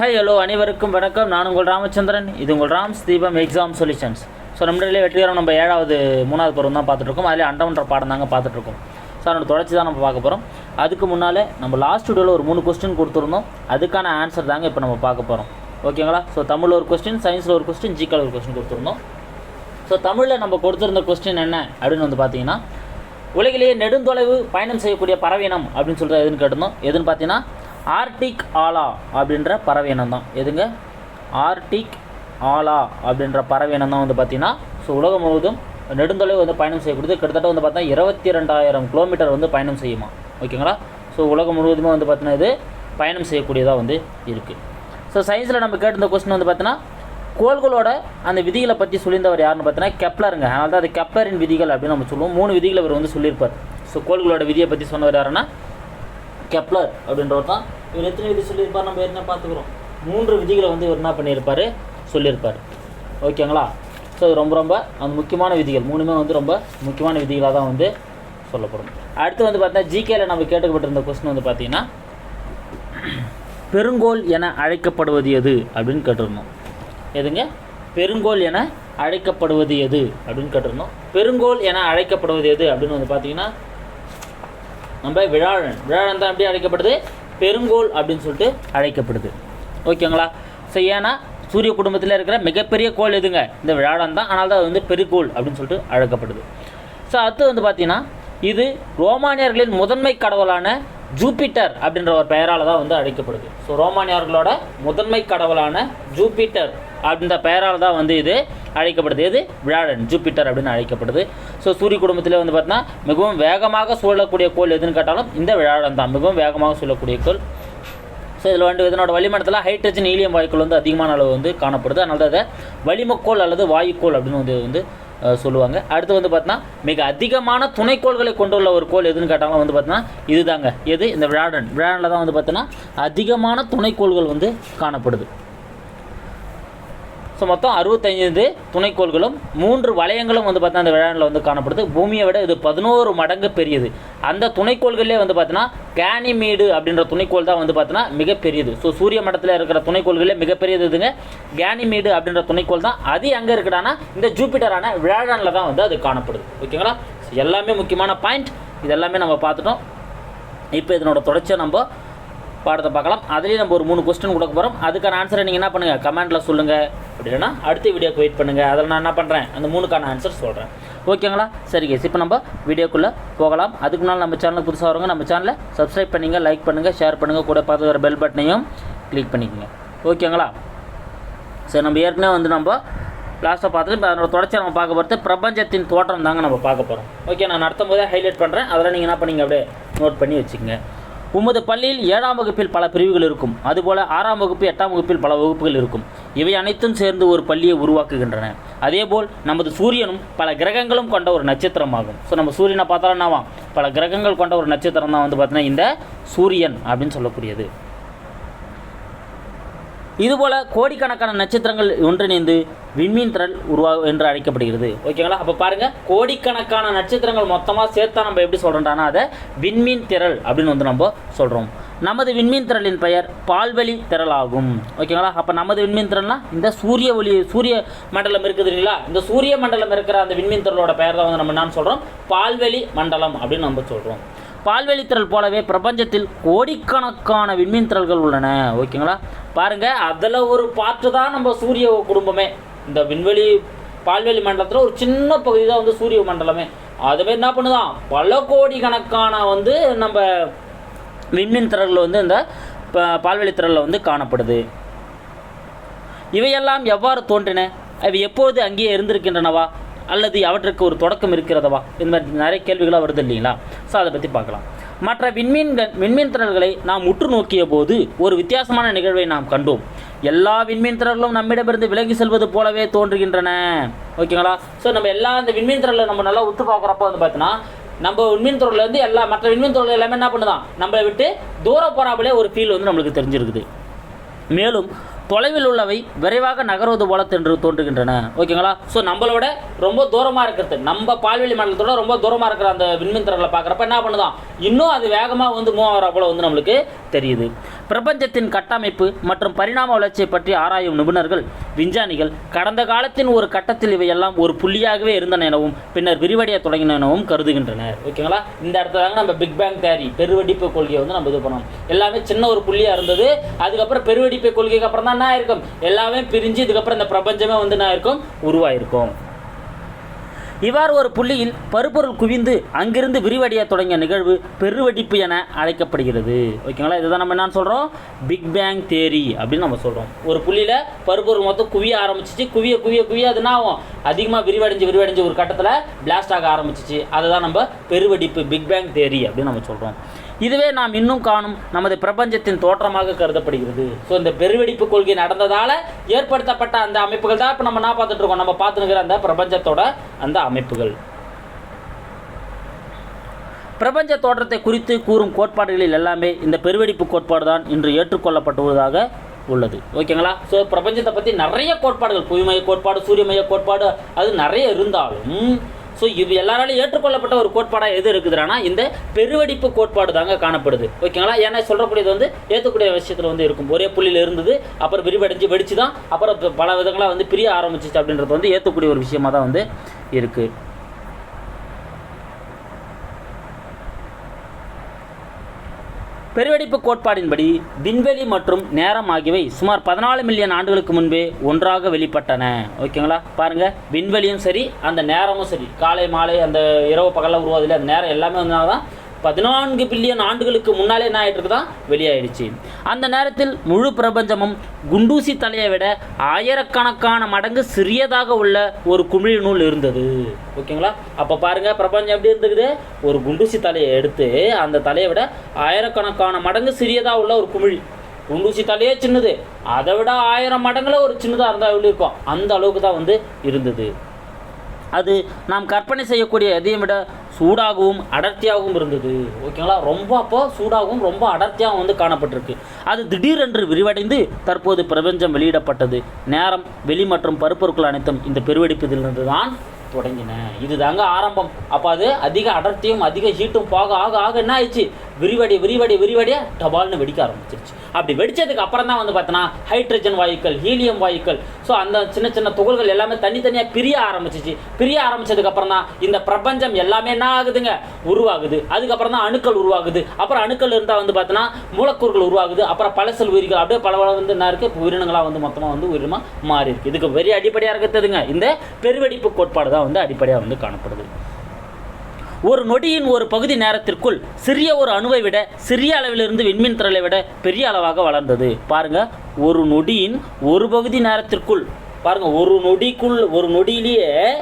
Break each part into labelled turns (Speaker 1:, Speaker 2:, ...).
Speaker 1: Hi hello அனைவருக்கும் வணக்கம். நான் உங்கள் ராமச்சந்திரன். இது உங்கள் Rams Deepam exam solutions so நம்மளிலே வெற்றிகரம் நம்ம ஏழாவது மூணாவது பருவம் தான் பார்த்துட்ருக்கோம் அதில் அண்டமன்ற பாடம் தாங்க பார்த்துட்ருக்கோம் ஸோ அதனோட தொடர்ச்சி தான் நம்ம பார்க்க போகிறோம் அதுக்கு முன்னால் நம்ம லாஸ்ட் வீடியோவில் ஒரு மூணு கொஸ்டின் கொடுத்துருந்தோம். அதுக்கான ஆன்சர் தாங்க இப்போ நம்ம பார்க்க போகிறோம் ஓகேங்களா ஸோ தமிழில் ஒரு கொஸ்டின் சயின்ஸில் ஒரு கொஸ்டின் ஜிக்கால் ஒரு கொஸ்டின் கொடுத்துருந்தோம். ஸோ தமிழில் நம்ம கொடுத்துருந்த கொஸ்டின் என்ன அப்படின்னு வந்து பார்த்தீங்கன்னா உலகிலேயே நெடுந்தொலைவு பயணம் செய்யக்கூடிய பறவை இனம் அப்படின்னு சொல்லிட்டு எதுன்னு கேட்டிருந்தோம். எதுன்னு பார்த்தீங்கன்னா ஆர்டிக் ஆலா அப்படின்ற பறவை இனம் தான். எதுங்க? ஆர்டிக் ஆலா அப்படின்ற பறவை இனம் தான் வந்து பார்த்திங்கன்னா ஸோ உலகம் முழுவதும் நெடுந்தொலைவு வந்து பயணம் செய்யக்கூடியது கிட்டத்தட்ட வந்து பார்த்தா இருபத்தி ரெண்டாயிரம் கிலோமீட்டர் வந்து பயணம் செய்யுமா? ஓகேங்களா? ஸோ உலகம் முழுவதுமே வந்து பார்த்தீங்கன்னா இது பயணம் செய்யக்கூடியதாக வந்து இருக்குது ஸோ சயின்ஸில் நம்ம கேட்டிருந்த கொஸ்டின் வந்து பார்த்தீங்கன்னா கோள்களோட அந்த விதிகளை பற்றி சொல்லியிருந்தவர் யாருன்னு பார்த்தீங்கன்னா கெப்லருங்க. அதனால தான் அது கெப்லரின் விதிகள் அப்படின்னு நம்ம சொல்லுவோம். மூணு விதிகளை அவர் வந்து சொல்லியிருப்பார். ஸோ கோள்களோட விதியை பற்றி சொன்னவர் யாருன்னா கெப்லர் அப்படின்றவர் தான் இவர் எத்தனை விதி சொல்லியிருப்பார்? நம்ம என்ன பார்த்துக்குறோம். மூன்று விதிகளை வந்து இவர் என்ன பண்ணியிருப்பார்? சொல்லியிருப்பார். ஓகேங்களா? ஸோ ரொம்ப ரொம்ப அந்த முக்கியமான விதிகள். மூணுமே வந்து ரொம்ப முக்கியமான விதிகளாக தான் வந்து சொல்லப்படும். அடுத்து வந்து பார்த்தீங்கன்னா ஜிகேல நம்ம கேட்டுக்கப்பட்டிருந்த கொஸ்டின் வந்து பார்த்தீங்கன்னா பெருங்கோல் என அழைக்கப்படுவது எது அப்படின்னு கேட்டிருந்தோம். எதுங்க? பெருங்கோல் என அழைக்கப்படுவது எது அப்படின்னு கேட்டிருந்தோம். பெருங்கோல் என அழைக்கப்படுவது எது அப்படின்னு வந்து பார்த்தீங்கன்னா நம்ம விழாழன். விழாழன் தான் எப்படி அழைக்கப்படுது? பெருங்கோல் அப்படின்னு சொல்லிட்டு அழைக்கப்படுது. ஓகேங்களா? ஸோ ஏன்னா சூரிய குடும்பத்தில் இருக்கிற மிகப்பெரிய கோள் எதுங்க? இந்த விழாழன் தான். ஆனால் தான் அது வந்து பெருங்கோல் அப்படின்னு சொல்லிட்டு அழைக்கப்படுது. ஸோ அடுத்து வந்து பார்த்தீங்கன்னா இது ரோமானியர்களின் முதன்மை கடவுளான ஜூபிட்டர் அப்படின்ற ஒரு பெயரால் தான் வந்து அழைக்கப்படுது. ஸோ ரோமானியர்களோட முதன்மை கடவுளான ஜூபிட்டர் அப்படின்ற பெயரால் தான் வந்து இது அழைக்கப்படுது. எது? விழாடன் ஜூபிட்டர் அப்படின்னு அழைக்கப்படுது. ஸோ சூரிய குடும்பத்தில் வந்து பார்த்தீங்கன்னா மிகவும் வேகமாக சூழக்கூடிய கோள் எதுன்னு கேட்டாலும் இந்த விழாடன் தான். மிகவும் வேகமாக சூழக்கூடிய கோள். ஸோ இதில் வந்து இதனோட வளிமண்டலத்தில் ஹைட்ரஜன் ஈலியம் வாயுக்கள் வந்து அதிகமான அளவு வந்து காணப்படுது. அதனால தான் வளிமக்கோள் அல்லது வாயுக்கோள் அப்படின்னு வந்து வந்து சொல்லுவாங்க. அடுத்து வந்து பார்த்தீங்கன்னா மிக அதிகமான துணைக்கோள்களை கொண்டுள்ள ஒரு கோள் எதுன்னு கேட்டாலும் வந்து பார்த்தீங்கன்னா இதுதாங்க. எது? இந்த விழாடன் விழாடனில் தான் வந்து பார்த்தீங்கன்னா அதிகமான துணைக்கோள்கள் வந்து காணப்படுது. ஸோ மொத்தம் அறுபத்தைந்து துணைக்கோள்களும் மூன்று வளையங்களும் வந்து பார்த்தீங்கன்னா அந்த விழாவில் வந்து காணப்படுது. பூமியை விட இது பதினோரு மடங்கு பெரியது. அந்த துணைக்கோள்கள்லேயே வந்து பார்த்தீங்கன்னா கேனிமீடு அப்படின்ற துணைக்கோள் தான் வந்து பார்த்தீங்கன்னா மிகப்பெரியது. ஸோ சூரிய மடத்தில் இருக்கிற துணைக்கோள்களே மிகப்பெரியது இதுங்க. கேனிமீடு அப்படின்ற துணைக்கோள் தான். அது எங்கே இருக்குடானா இந்த ஜூபிட்டரான விழாடனில் தான் வந்து அது காணப்படுது. ஓகேங்களா? எல்லாமே முக்கியமான பாயிண்ட். இது எல்லாமே நம்ம பார்த்துட்டோம். இப்போ இதனோட தொடர்ச்சியை நம்ம பாடத்தை பார்க்கலாம். அதுலேயும் நம்ம ஒரு மூணு கொஸ்டின் கொடுக்க போகிறோம் அதுக்கான ஆன்சரை நீங்கள் என்ன பண்ணுங்கள் கமெண்ட்டில் சொல்லுங்கள் அப்படி இல்லைன்னா அடுத்த வீடியோக்கு வெயிட் பண்ணுங்கள் அதில் நான் என்ன பண்ணுறேன் அந்த மூணுக்கான ஆன்சர் சொல்கிறேன் ஓகேங்களா சரி கேஸ் இப்போ நம்ம வீடியோக்குள்ளே போகலாம். அதுக்கு முன்னால் நம்ம சேனலுக்கு புதுசாக வரவங்க நம்ம சேனலை சப்ஸ்கிரைப் பண்ணுங்கள் லைக் பண்ணுங்கள் ஷேர் பண்ணுங்கள் கூட பார்த்து வர பெல் பட்டனையும் கிளிக் பண்ணிக்கோங்க. ஓகேங்களா சரி நம்ம ஏற்கனவே வந்து நம்ம லாஸ்ட்டாக பார்த்துட்டு இப்போ அதனோட தொடர்ச்சி நம்ம பார்க்க போகிறது பிரபஞ்சத்தின் தோற்றம் தாங்க நம்ம பார்க்க போகிறோம் ஓகே நான் நடத்தும் போதே ஹைலைட் பண்ணுறேன் அதெல்லாம் நீங்கள் என்ன பண்ணிங்க? அப்படியே நோட் பண்ணி வச்சுக்கோங்க. உமது பள்ளியில் ஏழாம் வகுப்பில் பல பிரிவுகள் இருக்கும். அதுபோல் ஆறாம் வகுப்பு எட்டாம் வகுப்பில் பல வகுப்புகள் இருக்கும். இவை அனைத்தும் சேர்ந்து ஒரு பள்ளியை உருவாக்குகின்றன. அதேபோல் நமது சூரியனும் பல கிரகங்களும் கொண்ட ஒரு நட்சத்திரமாகும். ஸோ நம்ம சூரியனை பார்த்தாலும் என்னவா? பல கிரகங்கள் கொண்ட ஒரு நட்சத்திரம் தான் வந்து பார்த்தீங்கன்னா இந்த சூரியன் அப்படின்னு சொல்லக்கூடியது. இதுபோல் கோடிக்கணக்கான நட்சத்திரங்கள் ஒன்றிணைந்து விண்மீன் திரள் உருவா என்று அழைக்கப்படுகிறது. ஓகேங்களா? அப்போ பாருங்க கோடிக்கணக்கான நட்சத்திரங்கள் மொத்தமாக சேர்த்தா நம்ம எப்படி சொல்கிறோம்னா அதை விண்மீன் திரள் அப்படின்னு வந்து நம்ம சொல்கிறோம் நமது விண்மீன் திரளின் பெயர் பால்வெளி திரள் ஆகும். ஓகேங்களா? அப்போ நமது விண்மீன் திரள்னா இந்த சூரிய ஒளி சூரிய மண்டலம் இருக்குது இல்லைங்களா இந்த சூரிய மண்டலம் இருக்கிற அந்த விண்மீன் திரளோட பெயர் தான் வந்து நம்ம என்ன சொல்கிறோம் பால்வெளி மண்டலம் அப்படின்னு நம்ம சொல்கிறோம் பால்வெளி போலவே பிரபஞ்சத்தில் கோடிக்கணக்கான விண்மீன் திரள்கள் உள்ளன. ஓகேங்களா? பாருங்க அதில் ஒரு பார்ட்டு தான் நம்ம சூரிய குடும்பமே. இந்த விண்வெளி பால்வெளி மண்டலத்தில் ஒரு சின்ன பகுதி தான் வந்து சூரிய மண்டலமே. அதுமாரி என்ன பண்ணுதான்? பல கோடிக்கணக்கான வந்து நம்ம விண்மீன் திரள்கள் வந்து இந்த ப- பால்வெளி திரளில் வந்து காணப்படுது. இவையெல்லாம் எவ்வாறு தோன்றின? அவை எப்போது அங்கேயே இருந்திருக்கின்றனவா? அல்லது அவற்றுக்கு ஒரு தொடக்கம் இருக்கிறதவா? இந்த மாதிரி நிறைய கேள்விகளாக வருது இல்லைங்களா? ஸோ அதை பற்றி பார்க்கலாம். மற்ற விண்மீன்கள் விண்மீன் திரள்களை நாம் உற்று நோக்கிய போது ஒரு வித்தியாசமான நிகழ்வை நாம் கண்டோம். எல்லா விண்மீன் திரள்களும் நம்மிடமிருந்து விலகி செல்வது போலவே தோன்றுகின்றன. ஓகேங்களா? ஸோ நம்ம எல்லா அந்த விண்மீன் திரளை நம்ம நல்லா உத்து பார்க்குறப்ப வந்து பார்த்தீங்கன்னா நம்ம விண்மீன் துறையிலேருந்து எல்லா மற்ற விண்மீன் துறையில் எல்லாமே என்ன பண்ணுதான்? நம்மளை விட்டு தூரம் போகிறாப்பிலே ஒரு ஃபீல் வந்து நம்மளுக்கு தெரிஞ்சிருக்குது. மேலும் தொலைவில் உள்ளவை விரைவாக நகர்வது போல தென்று தோன்றுகின்றன. ஓகேங்களா? ஸோ நம்மளோட ரொம்ப தூரமாக இருக்கிறது. நம்ம பால்வெளி மண்டலத்தோட ரொம்ப தூரமாக இருக்கிற அந்த விண்மீன் திறங்களை பார்க்குறப்ப என்ன பண்ணுதான்? இன்னும் அது வேகமாக வந்து மூவ் ஆகிற போல வந்து நம்மளுக்கு தெரியுது. பிரபஞ்சத்தின் கட்டமைப்பு மற்றும் பரிணாம வளர்ச்சியை பற்றி ஆராயும் நிபுணர்கள் விஞ்ஞானிகள் கடந்த காலத்தின் ஒரு கட்டத்தில் இவையெல்லாம் ஒரு புள்ளியாகவே இருந்தன எனவும் பின்னர் விரிவடைய தொடங்கின எனவும் கருதுகின்றனர். ஓகேங்களா? இந்த இடத்துல தாங்க நம்ம பிக் பேங் தேரி பெருவெடிப்பு கொள்கையை வந்து நம்ம இது பண்ணோம் எல்லாமே சின்ன ஒரு புள்ளியாக இருந்தது அதுக்கப்புறம் பெருவெடிப்பு கொள்கைக்கு அப்புறம் தான் என்ன ஆயிருக்கும்? எல்லாமே பிரிஞ்சு இதுக்கப்புறம் இந்த பிரபஞ்சமே வந்து என்ன ஆயிருக்கும்? உருவாயிருக்கும். இவ்வாறு ஒரு புள்ளியில் பருப்பொருள் குவிந்து அங்கிருந்து விரிவடைய தொடங்கிய நிகழ்வு பெருவெடிப்பு என அழைக்கப்படுகிறது. ஓகேங்களா? இதுதான் நம்ம என்ன சொல்கிறோம் பிக் பேங் தேரி அப்படின்னு நம்ம சொல்கிறோம் ஒரு புள்ளியில் பருப்பொருள் மொத்தம் குவிய ஆரம்பிச்சிச்சு. குவிய குவிய குவிய அது என்ன ஆகும்? அதிகமாக விரிவடைஞ்சு விரிவடைஞ்சு ஒரு கட்டத்தில் பிளாஸ்ட் ஆக ஆரம்பிச்சிச்சு. அதை தான் நம்ம பெருவெடிப்பு பிக் பேங் தேரி அப்படின்னு நம்ம சொல்கிறோம் இதுவே நாம் இன்னும் காணும் நமது பிரபஞ்சத்தின் தோற்றமாக கருதப்படுகிறது. ஸோ இந்த பெருவெடிப்பு கொள்கை நடந்ததால் ஏற்படுத்தப்பட்ட அந்த அமைப்புகள் தான் இப்போ நம்ம என்ன பார்த்துட்டு இருக்கோம்? நம்ம பார்த்துருக்கிற அந்த பிரபஞ்சத்தோட அந்த அமைப்புகள். பிரபஞ்ச தோற்றத்தை குறித்து கூறும் கோட்பாடுகளில் எல்லாமே இந்த பெருவெடிப்பு கோட்பாடு தான் இன்று ஏற்றுக்கொள்ளப்பட்டுவதாக உள்ளது. ஓகேங்களா? ஸோ பிரபஞ்சத்தை பற்றி நிறைய கோட்பாடுகள் புவிமய கோட்பாடு சூரியமய கோட்பாடு அது நிறைய இருந்தாலும் ஸோ இது எல்லாராலையும் ஏற்றுக்கொள்ளப்பட்ட ஒரு கோட்பாடாக எது இருக்குதுன்னா இந்த பெருவெடிப்பு கோட்பாடு தாங்க காணப்படுது. ஓகேங்களா ஏன்னா சொல்கிறக்கூடியது வந்து ஏற்றக்கூடிய விஷயத்தில் வந்து இருக்கும். ஒரே புள்ளியில் இருந்தது அப்புறம் விரிவடைஞ்சு வெடிச்சு தான் அப்புறம் பல விதங்களாக வந்து பிரிய ஆரம்பிச்சிச்சு அப்படின்றது வந்து ஏற்றக்கூடிய ஒரு விஷயமாக தான் வந்து இருக்குது பெருவெடிப்பு கோட்பாடின்படி விண்வெளி மற்றும் நேரம் ஆகியவை சுமார் பதினாலு மில்லியன் ஆண்டுகளுக்கு முன்பே ஒன்றாக வெளிப்பட்டன. ஓகேங்களா? பாருங்க. விண்வெளியும் சரி அந்த நேரமும் சரி. காலை மாலை அந்த இரவு பகலில் உருவாதில்லை அந்த நேரம் எல்லாமே வந்து தான் பதினான்கு பில்லியன் ஆண்டுகளுக்கு முன்னாலே என்ன ஆயிட்டுருக்குதான் வெளியாயிடுச்சு. அந்த நேரத்தில் முழு பிரபஞ்சமும் குண்டூசி தலையை விட ஆயிரக்கணக்கான மடங்கு சிறியதாக உள்ள ஒரு குமிழி நூல் இருந்தது. ஓகேங்களா? அப்போ பாருங்க பிரபஞ்சம் எப்படி இருந்துக்குது ஒரு குண்டூசி தலையை எடுத்து அந்த தலையை விட ஆயிரக்கணக்கான மடங்கு சிறியதாக உள்ள ஒரு குமிழி. குண்டூசி தலையே சின்னது. அதை விட ஆயிரம் மடங்குல ஒரு சின்னதாக இருந்தால் எப்படி இருக்கும்? அந்த அளவுக்கு தான் வந்து இருந்தது. அது நாம் கற்பனை செய்யக்கூடிய எதையும் விட சூடாகவும் அடர்த்தியாகவும் இருந்தது. ஓகேங்களா ரொம்ப அப்போ சூடாகவும் ரொம்ப அடர்த்தியாகவும் வந்து காணப்பட்டிருக்கு. அது திடீரென்று விரிவடைந்து தற்போது பிரபஞ்சம் வெளியிடப்பட்டது. நேரம் வெளி மற்றும் பருப்பொருட்கள் அனைத்தும் இந்த பெருவெடிப்பதிலிருந்து தான் தொடங்கின. இதுதாங்க ஆரம்பம். அப்போ அது அதிக அடர்த்தியும் அதிக ஹீட்டும் போக ஆக ஆக என்ன ஆயிடுச்சு? விரிவடி விரிவடி விரிவடைய டபால்னு வெடிக்க ஆரம்பிச்சிருச்சு. அப்படி வெடித்ததுக்கு அப்புறம் தான் வந்து பார்த்தோன்னா ஹைட்ரஜன் வாயுக்கள் ஹீலியம் வாயுக்கள். ஸோ அந்த சின்ன சின்ன துகள்கள் எல்லாமே தனித்தனியாக பிரிய ஆரம்பிச்சிச்சு. பிரிய ஆரம்பிச்சதுக்கு அப்புறம் தான் இந்த பிரபஞ்சம் எல்லாமே என்ன ஆகுதுங்க? உருவாகுது. அதுக்கப்புறம் தான் அணுக்கள் உருவாகுது. அப்புறம் அணுக்கள் இருந்தால் வந்து பார்த்தோன்னா மூலக்கூறுகள் உருவாகுது. அப்புறம் பழசல் உயிர்கள் அப்படியே பல வந்து என்ன இருக்குது உயிரினங்களாக வந்து மொத்தமாக வந்து உயிரினமாக மாறி இருக்குது இதுக்கு பெரிய அடிப்படையாக இருக்கிறதுங்க இந்த பெருவெடிப்பு கோட்பாடு தான் வந்து அடிப்படையாக வந்து காணப்படுது. ஒரு நொடியின் ஒரு பகுதி நேரத்திற்குள் சிறிய ஒரு அணுவை விட சிறிய அளவிலிருந்து விண்மீன் திரளை விட பெரிய அளவாக வளர்ந்தது. பாருங்க ஒரு நொடியின் ஒரு பகுதி நேரத்திற்குள் பாருங்க ஒரு நொடிக்குள் ஒரு நொடியிலேயே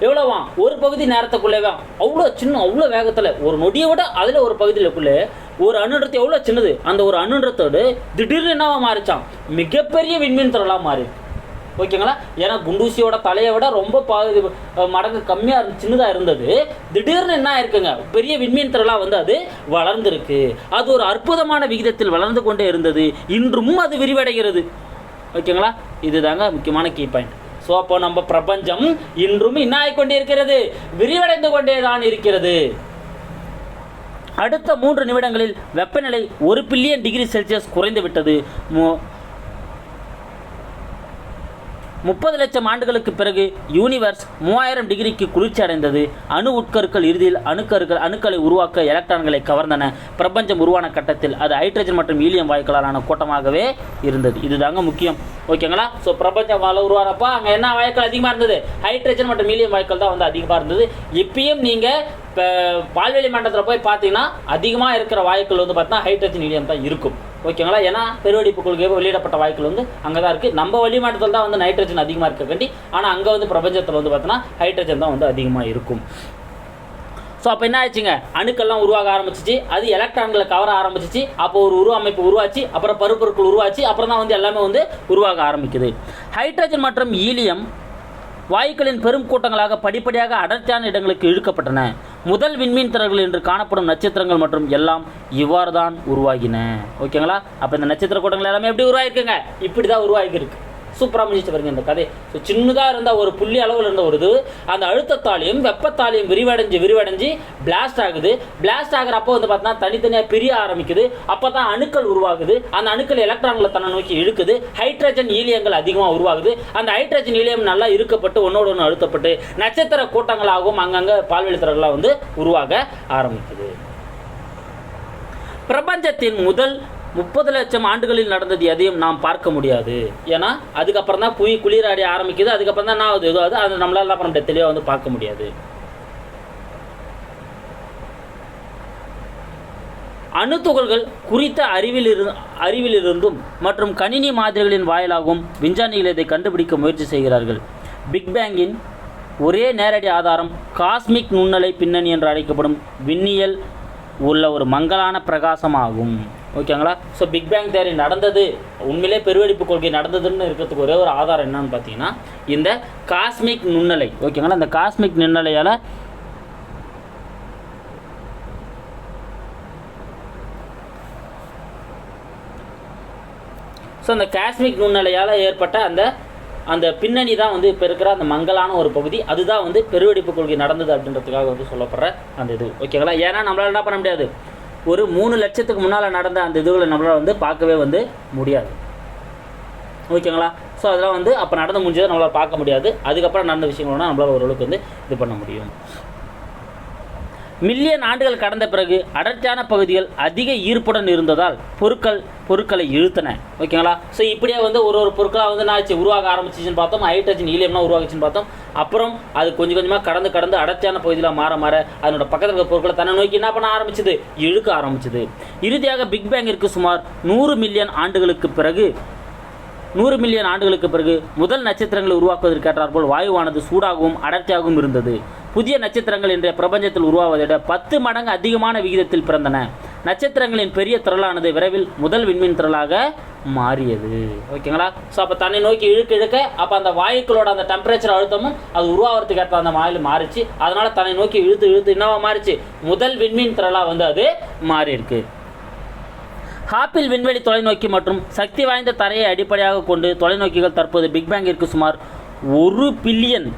Speaker 1: எவ்வளோவா? ஒரு பகுதி நேரத்துக்குள்ளேவா? அவ்வளோ சின்ன அவ்வளோ வேகத்தில். ஒரு நொடியை விட அதில் ஒரு பகுதியிலுக்குள்ளே ஒரு அணுன்றது எவ்வளோ சின்னது? அந்த ஒரு அணுன்றத்தோடு திடீர்னு என்னவா மாறிச்சான்? மிகப்பெரிய விண்மீன் திரளாக மாறி ஓகேங்களா? ஏன்னா குண்டூசியோட தலையை விட ரொம்ப பாதி மடங்கு கம்மியாக இருந்து சின்னதாக இருந்தது. திடீர்னு என்ன ஆயிருக்குங்க? பெரிய விண்மீன் திரளாக வந்து அது வளர்ந்துருக்கு. அது ஒரு அற்புதமான விகிதத்தில் வளர்ந்து கொண்டே இருந்தது. இன்றும் அது விரிவடைகிறது. ஓகேங்களா? இதுதாங்க முக்கியமான கீ பாயிண்ட் ஸோ அப்போ நம்ம பிரபஞ்சம் இன்றும் என்ன கொண்டே இருக்கிறது விரிவடைந்து கொண்டே தான் இருக்கிறது. அடுத்த மூன்று நிமிடங்களில் வெப்பநிலை ஒரு பில்லியன் டிகிரி செல்சியஸ் குறைந்து விட்டது. முப்பது லட்சம் ஆண்டுகளுக்கு பிறகு யூனிவர்ஸ் மூவாயிரம் டிகிரிக்கு குளிர்ச்சி அடைந்தது அணு உட்கருக்கள் இறுதியில் அணுக்கருக்கள் அணுக்களை உருவாக்க எலக்ட்ரான்களை கவர்ந்தன. பிரபஞ்சம் உருவான கட்டத்தில் அது ஹைட்ரஜன் மற்றும் ஈலியம் வாயுக்களாலான கூட்டமாகவே இருந்தது. இதுதாங்க முக்கியம். ஓகேங்களா ஸோ பிரபஞ்சம் வாழ உருவானப்போ அங்கே என்ன வாயுக்கள் அதிகமாக இருந்தது? ஹைட்ரஜன் மற்றும் ஈலியம் வாயுக்கள் தான் வந்து அதிகமாக இருந்தது. இப்பயும் நீங்கள் இப்போ பால்வெளி மண்டலத்தில் போய் பார்த்தீங்கன்னா அதிகமாக இருக்கிற வாயுக்கள் வந்து பார்த்தீங்கன்னா ஹைட்ரஜன் ஹீலியம் தான் இருக்கும். ஓகேங்களா ஏன்னா பெருவெடிப்பு கொள்கை வெளியிடப்பட்ட வாயுக்கள் வந்து அங்கே தான் இருக்குது நம்ம வளிமண்டலத்தில் தான் வந்து நைட்ரஜன் அதிகமாக இருக்கக்காண்டி ஆனால் அங்கே வந்து பிரபஞ்சத்தில் வந்து பார்த்தீங்கன்னா ஹைட்ரஜன் தான் வந்து அதிகமாக இருக்கும். ஸோ அப்போ என்ன ஆச்சுங்க அணுக்கள்லாம் உருவாக ஆரம்பிச்சிச்சு. அது எலக்ட்ரான்களை கவர ஆரம்பிச்சிச்சு. அப்போ ஒரு உருவ அமைப்பு உருவாச்சு. அப்புறம் பருப்பொருட்கள் உருவாச்சு. அப்புறம் தான் வந்து எல்லாமே வந்து உருவாக ஆரம்பிக்குது. ஹைட்ரஜன் மற்றும் ஈலியம் வாயுக்களின் பெரும் கூட்டங்களாக படிப்படியாக அடர்த்தியான இடங்களுக்கு இழுக்கப்பட்டன. முதல் விண்மீன் திரள்கள் என்று காணப்படும் நட்சத்திரங்கள் மற்றும் எல்லாம் இவ்வாறு தான் உருவாகின ஓகேங்களா அப்போ இந்த நட்சத்திர கூட்டங்கள் எல்லாமே எப்படி உருவாகிருக்குங்க இப்படி தான் உருவாகியிருக்கு. சூப்பராக முடிச்சு பாருங்க இந்த கதை. ஸோ சின்னதாக இருந்த ஒரு புள்ளி அளவில் இருந்த ஒரு இது அந்த அழுத்தத்தாலையும் வெப்பத்தாலையும் விரிவடைஞ்சு விரிவடைஞ்சு பிளாஸ்ட் ஆகுது. பிளாஸ்ட் ஆகிறப்போ வந்து பார்த்தீங்கன்னா தனித்தனியாக பிரிய ஆரம்பிக்குது. அப்போ தான் அணுக்கள் உருவாகுது. அந்த அணுக்கள் எலக்ட்ரான்களை தன்னை நோக்கி இழுக்குது. ஹைட்ரஜன் ஈலியங்கள் அதிகமாக உருவாகுது. அந்த ஹைட்ரஜன் ஈலியம் நல்லா இருக்கப்பட்டு ஒன்னோடு ஒன்று அழுத்தப்பட்டு நட்சத்திர கூட்டங்களாகவும் அங்கங்கே பால்வெளி வந்து உருவாக ஆரம்பிக்குது. பிரபஞ்சத்தின் முதல் முப்பது லட்சம் ஆண்டுகளில் நடந்தது எதையும் நாம் பார்க்க முடியாது. ஏன்னா அதுக்கப்புறம் தான் புவி குளிராடி ஆரம்பிக்குது அதுக்கப்புறம் தான் நான் அது எதுவாது அது நம்மளால என்ன பண்ண முடியாது தெளிவாக வந்து பார்க்க முடியாது. அணுத்துகள்கள் குறித்த அறிவில் இரு அறிவிலிருந்தும் மற்றும் கணினி மாதிரிகளின் வாயிலாகவும் விஞ்ஞானிகள் இதை கண்டுபிடிக்க முயற்சி செய்கிறார்கள். பிக் பேங்கின் ஒரே நேரடி ஆதாரம் காஸ்மிக் நுண்ணலை பின்னணி என்று அழைக்கப்படும் விண்ணியல் உள்ள ஒரு மங்கலான பிரகாசமாகும். ஓகேங்களா? ஸோ பிக் பேங் தேரி நடந்தது. உண்மையிலே பெருவெடிப்பு கொள்கை நடந்ததுன்னு இருக்கிறதுக்கு ஒரே ஒரு ஆதாரம் என்னன்னு பார்த்தீங்கன்னா இந்த காஸ்மிக் நுண்ணலை. ஓகேங்களா? இந்த காஸ்மிக் நுண்ணலையால் ஸோ அந்த காஸ்மிக் நுண்ணலையால் ஏற்பட்ட அந்த அந்த பின்னணி தான் வந்து இப்போ இருக்கிற அந்த மங்கலான ஒரு பகுதி. அதுதான் வந்து பெருவெடிப்பு கொள்கை நடந்தது அப்படின்றதுக்காக வந்து சொல்லப்படுற அந்த இது. ஓகேங்களா? ஏன்னா நம்மளால் என்ன பண்ண முடியாது? ஒரு மூணு லட்சத்துக்கு முன்னால் நடந்த அந்த இதுகளை நம்மளால் வந்து பார்க்கவே வந்து முடியாது. ஓகேங்களா? ஸோ அதெல்லாம் வந்து அப்போ நடந்து முடிஞ்சதை நம்மளால் பார்க்க முடியாது. அதுக்கப்புறம் நடந்த விஷயங்கள் நம்மளால் ஓரளவுக்கு வந்து இது பண்ண முடியும். மில்லியன் ஆண்டுகள் கடந்த பிறகு அடர்த்தியான பகுதிகள் அதிக ஈர்ப்புடன் இருந்ததால் பொருட்கள் பொருட்களை இழுத்தன. ஓகேங்களா? ஸோ இப்படியே வந்து ஒரு ஒரு பொருட்களாக வந்து நான் உருவாக ஆரம்பிச்சிச்சுன்னு பார்த்தோம். ஹைட்ரஜன் ஈலியம்னா உருவாகிச்சுன்னு பார்த்தோம். அப்புறம் அது கொஞ்சம் கொஞ்சமாக கடந்து கடந்து அடர்த்தியான பகுதியில் மாற மாற அதனோட பக்கத்தில் இருக்க பொருட்களை தன்னை நோக்கி என்ன பண்ண ஆரம்பிச்சது? இழுக்க ஆரம்பிச்சது. இறுதியாக பிக் பேங்கிற்கு சுமார் நூறு மில்லியன் ஆண்டுகளுக்கு பிறகு நூறு மில்லியன் ஆண்டுகளுக்கு பிறகு முதல் நட்சத்திரங்களை உருவாக்குவதற்கேற்றாற்போல் வாயுவானது சூடாகவும் அடர்த்தியாகவும் இருந்தது. புதிய நட்சத்திரங்கள் இன்றைய பிரபஞ்சத்தில் உருவாவதை விட பத்து மடங்கு அதிகமான விகிதத்தில் பிறந்தன. நட்சத்திரங்களின் பெரிய திரளானது விரைவில் முதல் விண்மீன் திரளாக மாறியது. ஓகேங்களா? ஸோ அப்போ தன்னை நோக்கி இழுக்க இழுக்க அப்போ அந்த வாயுக்களோட அந்த டெம்பரேச்சர் அழுத்தமும் அது உருவாகிறதுக்கு ஏற்ப அந்த மாயில் மாறிச்சு. அதனால் தன்னை நோக்கி இழுத்து இழுத்து என்னவா மாறிச்சு. முதல் விண்மீன் திரளாக வந்து அது மாறியிருக்கு. ஹாப்பிள் விண்வெளி தொலைநோக்கி மற்றும் சக்தி வாய்ந்த தரையை அடிப்படையாக கொண்டு தொலைநோக்கிகள் தற்போது பிக் பேங்கிற்கு சுமார் ஒரு பில்லியன்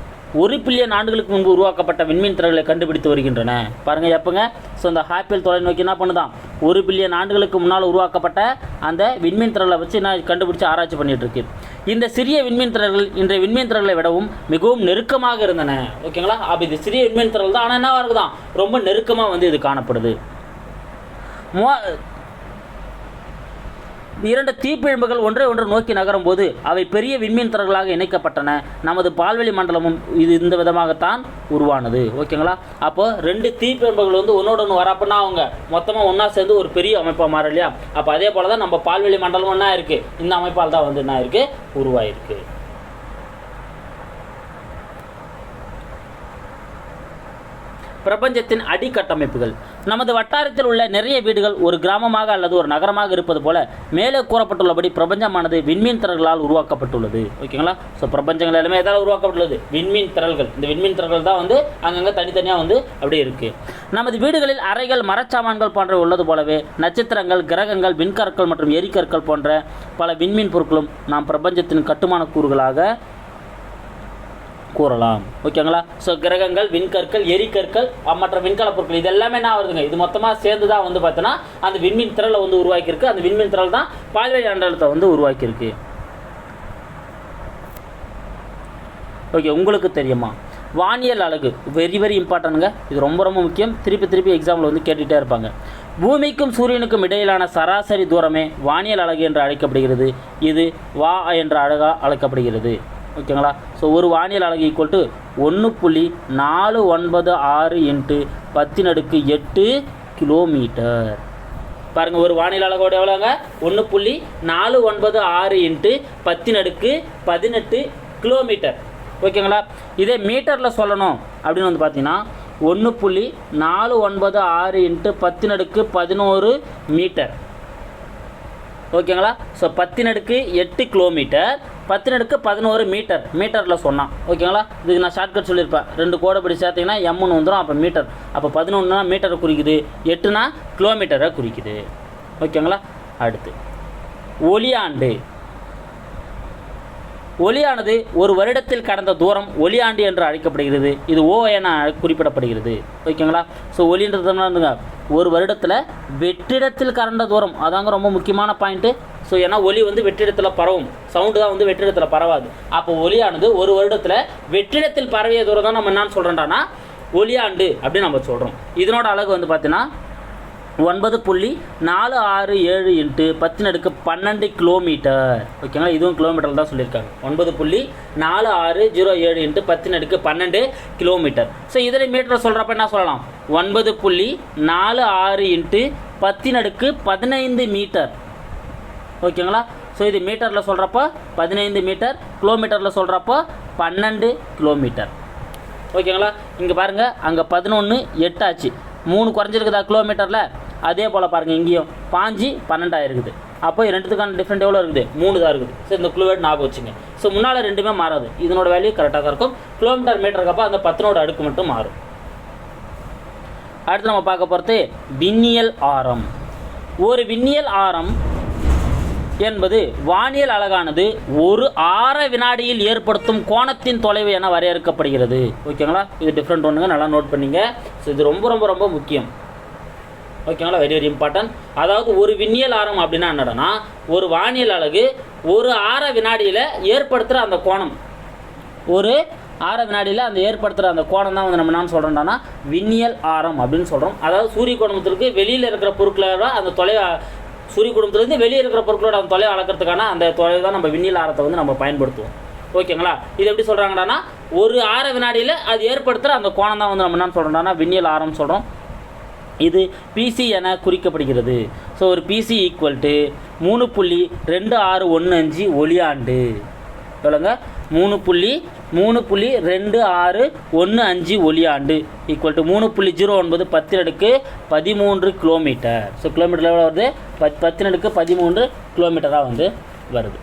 Speaker 1: ஒரு பில்லியன் ஆண்டுகளுக்கு முன்பு உருவாக்கப்பட்ட விண்மீன் திரள்களை கண்டுபிடித்து வருகின்றன. பாருங்கள் எப்போங்க? ஸோ இந்த ஹாப்பிள் தொலைநோக்கி என்ன பண்ணுதான்? ஒரு பில்லியன் ஆண்டுகளுக்கு முன்னால் உருவாக்கப்பட்ட அந்த விண்மீன் திறலை வச்சு நான் கண்டுபிடிச்சி ஆராய்ச்சி பண்ணிகிட்டு இருக்கு. இந்த சிறிய விண்மீன் திறல்கள் இன்றைய விண்மீன் திறல்களை விடவும் மிகவும் நெருக்கமாக இருந்தன. ஓகேங்களா? அப்போ இது சிறிய விண்மீன் திறல் தான். ஆனால் என்னவா இருக்குதான்? ரொம்ப நெருக்கமாக வந்து இது காணப்படுது. மூவா இரண்டு தீப்பிழம்புகள் ஒன்றை ஒன்று நோக்கி நகரும் போது அவை பெரிய விண்மீன் திரள்களாக இணைக்கப்பட்டன. நமது பால்வெளி மண்டலமும் இது இந்த விதமாகத்தான் உருவானது. ஓகேங்களா? அப்போ ரெண்டு தீப்பிழம்புகள் வந்து ஒன்னோட ஒன்று வரப்போனா அவங்க மொத்தமாக ஒன்றா சேர்ந்து ஒரு பெரிய அமைப்பாக மாறும் இல்லையா அப்போ அதே போல தான் நம்ம பால்வெளி மண்டலம் என்ன இருக்குது இந்த அமைப்பால் தான் வந்து என்ன இருக்குது உருவாயிருக்கு. பிரபஞ்சத்தின் அடிக்கட்டமைப்புகள். நமது வட்டாரத்தில் உள்ள நிறைய வீடுகள் ஒரு கிராமமாக அல்லது ஒரு நகரமாக இருப்பது போல மேலே கூறப்பட்டுள்ளபடி பிரபஞ்சமானது விண்மீன் திரள்களால் உருவாக்கப்பட்டுள்ளது. ஓகேங்களா? ஸோ பிரபஞ்சங்கள் எல்லாமே எதால் உருவாக்கப்பட்டுள்ளது? விண்மீன் திரள்கள். இந்த விண்மீன் திரள்கள் தான் வந்து அங்கங்கே தனித்தனியாக வந்து அப்படியே இருக்குது நமது வீடுகளில் அறைகள் மரச்சாமான்கள் போன்ற உள்ளது போலவே நட்சத்திரங்கள் கிரகங்கள் விண்கற்கள் மற்றும் எரிக்கற்கள் போன்ற பல விண்மீன் பொருட்களும் நாம் பிரபஞ்சத்தின் கட்டுமான கூறுகளாக கூறலாம். ஓகேங்களா? ஸோ கிரகங்கள் விண்கற்கள் எரிக்கற்கள் மற்ற விண்கல பொருட்கள் இது எல்லாமே என்ன வருதுங்க இது மொத்தமாக சேர்ந்து தான் வந்து பார்த்தோன்னா அந்த விண்மீன் திரளை வந்து உருவாக்கியிருக்கு. அந்த விண்மீன் திரள் தான் பால்வெளி மண்டலத்தை வந்து உருவாக்கியிருக்கு. ஓகே உங்களுக்கு தெரியுமா? வானியல் அழகு. வெரி வெரி இம்பார்ட்டனுங்க இது ரொம்ப ரொம்ப முக்கியம். திருப்பி திருப்பி எக்ஸாமில் வந்து கேட்டுகிட்டே இருப்பாங்க. பூமிக்கும் சூரியனுக்கும் இடையிலான சராசரி தூரமே வானியல் அழகு என்று அழைக்கப்படுகிறது. இது வா என்ற அழகாக அழைக்கப்படுகிறது. ஓகேங்களா? ஸோ ஒரு வானியல் அலகு ஈக்குவல் டு ஒன்று புள்ளி நாலு ஒன்பது ஆறு இன்ட்டு பத்தின் அடுக்கு எட்டு கிலோமீட்டர். பாருங்கள் ஒரு வானிலை அழகோட எவ்வளோங்க? ஒன்று புள்ளி நாலு ஒன்பது ஆறு இன்ட்டு பத்தின் அடுக்கு பதினெட்டு கிலோமீட்டர். ஓகேங்களா? இதே மீட்டரில் சொல்லணும். அப்படின்னு வந்து பார்த்தீங்கன்னா ஒன்று புள்ளி நாலு ஒன்பது ஆறு இன்ட்டு பத்தின் அடுக்கு பதினோரு மீட்டர். ஓகேங்களா? ஸோ பத்தினடுக்கு எட்டு கிலோமீட்டர். பத்தினடுக்கு பதினோரு மீட்டர். மீட்டரில் சொன்னான். ஓகேங்களா? இதுக்கு நான் ஷார்ட்கட் சொல்லியிருப்பேன். ரெண்டு கோடை படி சேர்த்திங்கன்னா எம்னு வந்துடும் அப்போ மீட்டர். அப்போ பதினொன்றுனா மீட்டரை குறிக்குது. எட்டுனா கிலோமீட்டரை குறிக்குது. ஓகேங்களா? அடுத்து. ஒளியாண்டு ஒளியானது ஒரு வருடத்தில் கடந்த தூரம் ஒளியாண்டு என்று அழைக்கப்படுகிறது. இது ஓ என குறிப்பிடப்படுகிறது. ஓகேங்களா? ஸோ ஒலின்றது ஒரு வருடத்தில் வெற்றிடத்தில் கடந்த தூரம். அதாங்க ரொம்ப முக்கியமான பாயிண்ட்டு ஸோ ஏன்னா ஒலி வந்து வெற்றிடத்தில் பரவும். சவுண்டு தான் வந்து வெற்றிடத்தில் பரவாது. அப்போ ஒலியானது ஒரு வருடத்தில் வெற்றிடத்தில் பரவிய தூரம் தான் நம்ம என்னன்னு சொல்கிறோம்டானா ஒலியாண்டு அப்படின்னு நம்ம சொல்கிறோம் இதனோட அழகு வந்து பார்த்தீங்கன்னா ஒன்பது புள்ளி நாலு ஆறு ஏழு இன்ட்டு பத்து நடுக்கு பன்னெண்டு கிலோமீட்டர் ஓகேங்களா இதுவும் கிலோமீட்டர் தான் சொல்லியிருக்காங்க. ஒன்பது புள்ளி நாலு ஆறு ஜீரோ ஏழு இன்ட்டு பத்து நடுக்கு பன்னெண்டு கிலோமீட்டர் ஸோ இதில் மீட்டர் சொல்கிறப்ப என்ன சொல்லலாம்? ஒன்பது புள்ளி நாலு ஆறு இன்ட்டு பத்து நடுக்கு பதினைந்து மீட்டர் ஓகேங்களா? ஸோ இது மீட்டரில் சொல்கிறப்போ பதினைந்து மீட்டர் கிலோமீட்டரில் சொல்கிறப்போ பன்னெண்டு கிலோமீட்டர். ஓகேங்களா? இங்கே பாருங்கள் அங்கே பதினொன்று எட்டு ஆச்சு. மூணு குறைஞ்சிருக்குதா கிலோமீட்டரில்? அதே போல் பாருங்கள் இங்கேயும். பாஞ்சு பன்னெண்டாக இருக்குது அப்போ ரெண்டுத்துக்கான டிஃப்ரெண்ட் எவ்வளோ இருக்குது? மூணு தான் இருக்குது. ஸோ இந்த கிலோமீட்டர் ஞாபகம் வச்சுங்க. ஸோ முன்னால் ரெண்டுமே மாறாது. இதனோட வேல்யூ கரெக்டாக தான் இருக்கும். கிலோமீட்டர் மீட்டருக்கு அப்போ அந்த பத்தினோட அடுக்கு மட்டும் மாறும். அடுத்து நம்ம பார்க்க போகிறது விண்ணியல் ஆரம். ஒரு விண்ணியல் ஆரம் என்பது வானியல் அழகானது ஒரு ஆற வினாடியில் ஏற்படுத்தும் கோணத்தின் தொலைவு என வரையறுக்கப்படுகிறது. ஓகேங்களா? இது டிஃப்ரெண்ட் ஒன்றுங்க நல்லா நோட் பண்ணிங்க. ஸோ இது ரொம்ப ரொம்ப ரொம்ப முக்கியம். ஓகேங்களா? வெரி வெரி இம்பார்ட்டன்ட் அதாவது ஒரு விண்ணியல் ஆரம் அப்படின்னா என்னடனா ஒரு வானியல் அழகு ஒரு ஆற வினாடியில் ஏற்படுத்துகிற அந்த கோணம். ஒரு ஆற வினாடியில் அந்த ஏற்படுத்துகிற அந்த கோணம் தான் வந்து நம்ம என்ன சொல்கிறோம்னா விண்ணியல் ஆரம் அப்படின்னு சொல்கிறோம் அதாவது சூரிய குடும்பத்திற்கு வெளியில் இருக்கிற பொருட்களோட அந்த தொலை சூரிய குடும்பத்துலேருந்து வெளியே இருக்கிற பொருட்களோட அந்த தொலை அளக்கிறதுக்கான அந்த தொலை தான் நம்ம விண்ணில் ஆரத்தை வந்து நம்ம பயன்படுத்துவோம். ஓகேங்களா? இது எப்படி சொல்கிறாங்கடானா ஒரு ஆற வினாடியில் அது ஏற்படுத்துகிற அந்த கோணம் தான் வந்து நம்ம என்ன சொல்கிறோம்னா விண்ணியல் ஆரம் சொல்கிறோம் இது பிசி என குறிக்கப்படுகிறது. ஸோ ஒரு பிசி ஈக்குவல் டு மூணு புள்ளி ரெண்டு ஆறு ஒன்று அஞ்சு ஒளியாண்டு. சொல்லுங்கள் மூணு புள்ளி மூணு புள்ளி ரெண்டு ஆறு ஒன்று அஞ்சு ஒளியாண்டு. ஈக்குவல் டு மூணு புள்ளி ஜீரோ ஒன்பது பத்தினடுக்கு பதிமூன்று கிலோமீட்டர் ஸோ கிலோமீட்டர் எவ்வளோ வருது. பத் பத்தினடுக்கு பதிமூன்று கிலோமீட்டராக வந்து வருது.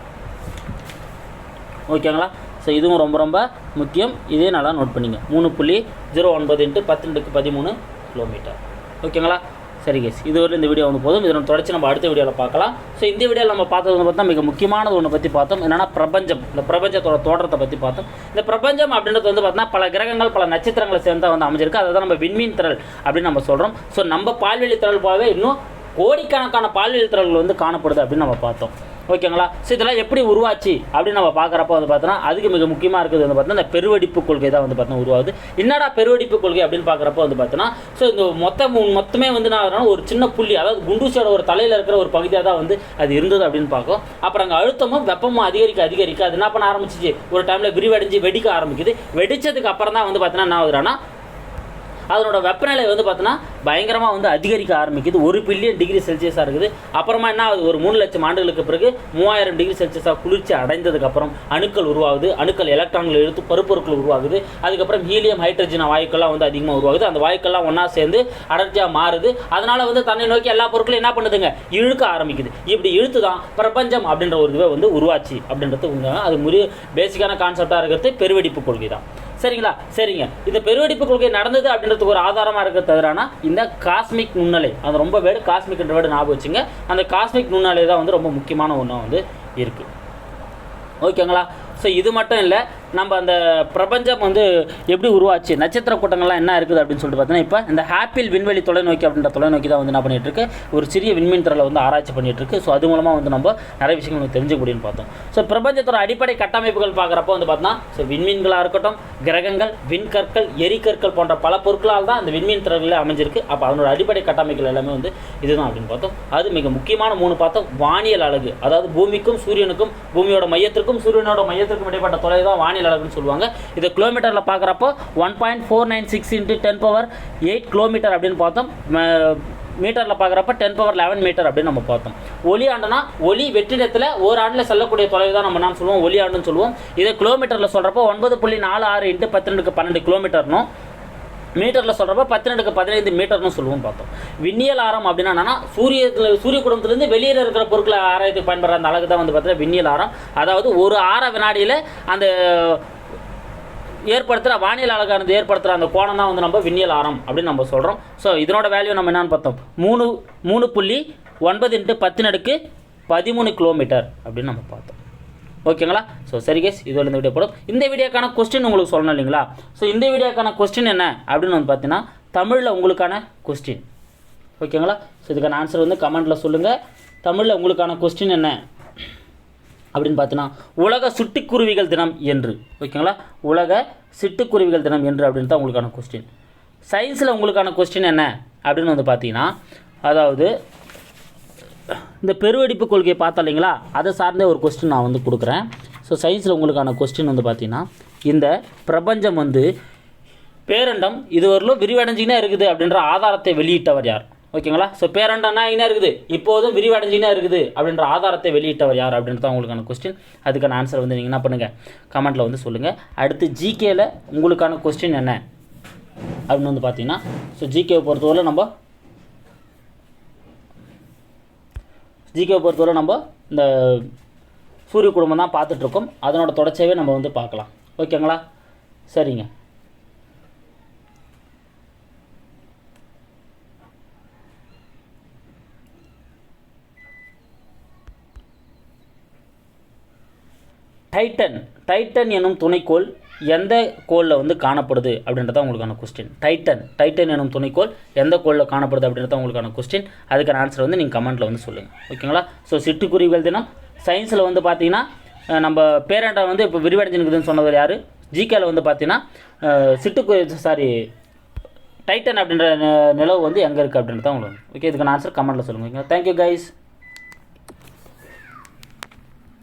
Speaker 1: ஓகேங்களா ஸோ இதுவும் ரொம்ப ரொம்ப முக்கியம். இதே நல்லா நோட் பண்ணிங்க. மூணு புள்ளி ஜீரோ ஒன்பது இன்ட்டு பத்து பதிமூணு கிலோமீட்டர் ஓகேங்களா சரி கேஸ் இது வரை இந்த வீடியோ வந்து போதும். இதனை தொடர்ச்சி நம்ம அடுத்த வீடியோவில் பார்க்கலாம். ஸோ இந்த வீடியோவில் நம்ம பார்த்தது வந்து பார்த்தா மிக முக்கியமானது ஒன்று பற்றி பார்த்தோம். என்னென்னா பிரபஞ்சம். இந்த பிரபஞ்சத்தோட தோற்றத்தை பற்றி பார்த்தோம். இந்த பிரபஞ்சம் அப்படின்றது வந்து பார்த்தீங்கன்னா பல கிரகங்கள் பல நட்சத்திரங்களை சேர்ந்தா வந்து அமைஞ்சிருக்கு. அதை தான் நம்ம விண்மீன் திரள் அப்படின்னு நம்ம சொல்கிறோம் ஸோ நம்ம பால்வெளி திரள் போலவே இன்னும் கோடிக்கணக்கான பாலியல் திரள்கள் வந்து காணப்படுது அப்படின்னு நம்ம பார்த்தோம். ஓகேங்களா? ஸோ இதெல்லாம் எப்படி உருவாச்சு அப்படின்னு நம்ம பார்க்குறப்ப வந்து பார்த்தோன்னா அதுக்கு மிக முக்கியமாக இருக்குது வந்து பார்த்தோன்னா இந்த பெருவெடிப்பு கொள்கை தான் வந்து பார்த்தோன்னா உருவாகுது. என்னடா பெருவெடிப்பு கொள்கை அப்படின்னு பார்க்குறப்ப வந்து பார்த்தோன்னா ஸோ இந்த மொத்தம் மொத்தமே வந்து நான் ஆகுதுன்னா ஒரு சின்ன புள்ளி அதாவது குண்டூசியோட ஒரு தலையில் இருக்கிற ஒரு பகுதியாக தான் வந்து அது இருந்தது அப்படின்னு பார்க்கும் அப்புறம் அங்கே அழுத்தமும் வெப்பமும் அதிகரிக்க அதிகரிக்க அது என்ன பண்ண ஆரம்பிச்சிச்சு? ஒரு டைமில் விரிவடைஞ்சு வெடிக்க ஆரம்பிக்குது. வெடிச்சதுக்கு அப்புறம் தான் வந்து பார்த்தோன்னா என்ன ஆகுதுன்னா அதனோட வெப்பநிலை வந்து பார்த்தோன்னா பயங்கரமாக வந்து அதிகரிக்க ஆரம்பிக்குது. ஒரு பில்லியன் டிகிரி செல்சியஸாக இருக்குது. அப்புறமா என்ன ஆகுது? ஒரு மூணு லட்சம் ஆண்டுகளுக்கு பிறகு மூவாயிரம் டிகிரி செல்சியஸாக குளிர்ச்சி அடைந்ததுக்கப்புறம் அணுக்கள் உருவாகுது. அணுக்கள் எலக்ட்ரான்கள் எடுத்து பருப்பொருட்கள் உருவாகுது. அதுக்கப்புறம் ஹீலியம் ஹைட்ரஜன் வாயுக்கள்லாம் வந்து அதிகமாக உருவாகுது. அந்த வாயுக்கள்லாம் ஒன்றா சேர்ந்து அடர்ச்சியாக மாறுது. அதனால் வந்து தன்னை நோக்கி எல்லா பொருட்களும் என்ன பண்ணுதுங்க? இழுக்க ஆரம்பிக்குது. இப்படி இழுத்து தான் பிரபஞ்சம் அப்படின்ற ஒரு இதுவை வந்து உருவாச்சு அப்படின்றது உண்மை அது முழு பேசிக்கான கான்செப்டாக இருக்கிறது பெருவெடிப்பு கொள்கை தான் சரிங்களா? சரிங்க. இந்த பெருவெடிப்பு கொள்கை நடந்தது அப்படின்றதுக்கு ஒரு ஆதாரமாக இருக்க தவிரானா இந்த காஸ்மிக் நுண்ணலை அது ரொம்ப வேர்டு காஸ்மிக்ன்ற வேர்டு ஞாபகம் வச்சுங்க. அந்த காஸ்மிக் நுண்ணலை தான் வந்து ரொம்ப முக்கியமான ஒன்றாக வந்து இருக்குது ஓகேங்களா? ஸோ இது மட்டும் இல்லை நம்ம அந்த பிரபஞ்சம் வந்து எப்படி உருவாச்சு? நட்சத்திர கூட்டங்கள்லாம் என்ன இருக்குது அப்படின்னு சொல்லிட்டு பார்த்தீங்கன்னா இப்போ இந்த ஹாப்பிள் விண்வெளி தொலைநோக்கி அப்படின்ற தொலைநோக்கி தான் வந்து என்ன பண்ணிட்டு இருக்கு? ஒரு சிறிய விண்மீன் திரளை வந்து ஆராய்ச்சி பண்ணிட்டு இருக்கு. ஸோ அது மூலமாக வந்து நம்ம நிறைய விஷயங்கள் வந்து தெரிஞ்சுக்க முடியும்னு பார்த்தோம். ஸோ பிரபஞ்சத்தோட அடிப்படை கட்டமைப்புகள் பார்க்குறப்ப வந்து பார்த்தோம்னா ஸோ விண்மீன்களாக இருக்கட்டும் கிரகங்கள் விண்கற்கள் எரிக்கற்கள் போன்ற பல பொருட்களால் தான் அந்த விண்மீன் திரள்களே அமைஞ்சிருக்கு. அப்போ அதனோட அடிப்படை கட்டமைப்புகள் எல்லாமே வந்து இதுதான் அப்படின்னு பார்த்தோம். அது மிக முக்கியமான மூணு பார்த்தோம். வானியல் அழகு. அதாவது பூமிக்கும் சூரியனுக்கும் பூமியோட மையத்திற்கும் சூரியனோட மையத்திற்கும் இடைப்பட்ட தொலை தான் வானியல் அழகுன்னு சொல்லுவாங்க. இதை கிலோமீட்டரில் பார்க்குறப்போ one point four nine six into ten power eight kilometre அப்படின்னு பார்த்தோம். மீட்டரில் பார்க்குறப்ப டென் பவர் லெவன் மீட்டர் அப்படின்னு நம்ம பார்த்தோம். ஒலி ஆண்டுனா ஒலி வெற்றிடத்தில் ஒரு ஆண்டில் செல்லக்கூடிய தொலைவு தான் நம்ம என்ன சொல்லுவோம். ஒலி ஆண்டுன்னு சொல்லுவோம். இதை கிலோமீட்டரில் சொல்கிறப்போ ஒன்பது புள்ளி நாலு ஆறு இன்ட்டு பன்னெண்டுக்கு பன்னெண்டு கிலோமீட்டர்னும் மீட்டரில் சொல்கிறப்ப பத்தினெட்டுக்கு பதினைந்து மீட்டர்னு சொல்லுவோம் பார்த்தோம். விண்ணியல் ஆரம் அப்படின்னா என்னன்னா சூரியத்தில் சூரிய குடும்பத்திலேருந்து வெளியில் இருக்கிற பொருட்களை ஆராயத்துக்கு பயன்படுற அந்த அழகு தான் வந்து பார்த்தீங்கன்னா விண்ணியல் ஆரம். அதாவது ஒரு ஆற வினாடியில் அந்த ஏற்படுத்துகிற வானியல் அழகானது ஏற்படுத்துகிற அந்த கோணம் தான் வந்து நம்ம விண்ணியல் ஆரம் அப்படின்னு நம்ம சொல்கிறோம் ஸோ இதனோட வேல்யூ நம்ம என்னென்னு பார்த்தோம். மூணு மூணு புள்ளி ஒன்பது இன்ட்டு பத்து நடுக்கு பதிமூணு கிலோமீட்டர் அப்படின்னு நம்ம பார்த்தோம். ஓகேங்களா? ஸோ சரி கேஸ் இதோட இந்த வீடியோ போடும் இந்த வீடியோக்கான கொஸ்டின் உங்களுக்கு சொல்லணும் இல்லைங்களா? ஸோ இந்த வீடியோக்கான கொஸ்டின் என்ன? அப்படின்னு வந்து பார்த்தீங்கன்னா தமிழில் உங்களுக்கான கொஸ்டின் ஓகேங்களா? ஸோ இதுக்கான ஆன்சர் வந்து கமெண்ட்டில் சொல்லுங்கள் தமிழில் உங்களுக்கான கொஸ்டின் என்ன? அப்படின்னு பார்த்தீங்கன்னா உலக சிட்டுக்குருவிகள் தினம் என்று. ஓகேங்களா? உலக சிட்டுக்குருவிகள் தினம் என்று அப்படின்னு தான் உங்களுக்கான கொஸ்டின் சயின்ஸில் உங்களுக்கான கொஸ்டின் என்ன? அப்படின்னு வந்து பார்த்தீங்கன்னா அதாவது இந்த பெருவெடிப்பு கொள்கையை பார்த்தோம் இல்லைங்களா? அதை சார்ந்த ஒரு கொஸ்டின் நான் வந்து கொடுக்குறேன். ஸோ சயின்ஸில் உங்களுக்கான கொஸ்டின் வந்து பார்த்தீங்கன்னா இந்த பிரபஞ்சம் வந்து பேரண்டம் இதுவரையிலும் விரிவடைஞ்சிக்கினே இருக்குது அப்படின்ற ஆதாரத்தை வெளியிட்டவர் யார்? ஓகேங்களா? ஸோ பேரண்டம்னா என்ன இருக்குது? இப்போதும் விரிவடைஞ்சிக்கினே இருக்குது அப்படின்ற ஆதாரத்தை வெளியிட்டவர் யார் அப்படின்றது உங்களுக்கான கொஸ்டின் அதுக்கான ஆன்சர் வந்து நீங்கள் என்ன பண்ணுங்கள் கமெண்ட்டில் வந்து சொல்லுங்கள் அடுத்து ஜிகேயில் உங்களுக்கான கொஸ்டின் என்ன? அப்படின்னு வந்து பார்த்தீங்கன்னா ஸோ ஜிகேவை பொறுத்தவரை நம்ம ஜிகேவை பொறுத்தவரை நம்ம இந்த சூரிய குடும்பம் தான் பார்த்துட்ருக்கோம் அதனோட தொடர்ச்சியாகவே நம்ம வந்து பார்க்கலாம். ஓகேங்களா? சரிங்க. டைட்டன் டைட்டன் எனும் துணைக்கோள் எந்த கோளில் வந்து காணப்படுது அப்படின்றத உங்களுக்கான கொஸ்டின் டைட்டன் டைட்டன் எனும் துணைக்கோள் எந்த கோளில் காணப்படுது அப்படின்றத உங்களுக்கான கொஸ்டின் அதுக்கான ஆன்சர் வந்து நீங்கள் கமெண்ட்டில் வந்து சொல்லுங்கள் ஓகேங்களா ஸோ சிட்டுக்குருவிகள் தினம் சயின்ஸில் வந்து பார்த்தீங்கன்னா நம்ம பேரண்டா வந்து இப்போ விரிவடைஞ்சிருக்குதுன்னு சொன்னவர் யார்? ஜிகேல வந்து பார்த்தீங்கன்னா சிட்டுக்குருவி சாரி டைட்டன் அப்படின்ற நிலவு வந்து எங்கே இருக்குது அப்படின்றத உங்களுக்கு ஓகே இதுக்கான ஆன்சர் கமெண்ட்டில் சொல்லுங்கள் ஓகே தேங்க்யூ கைஸ்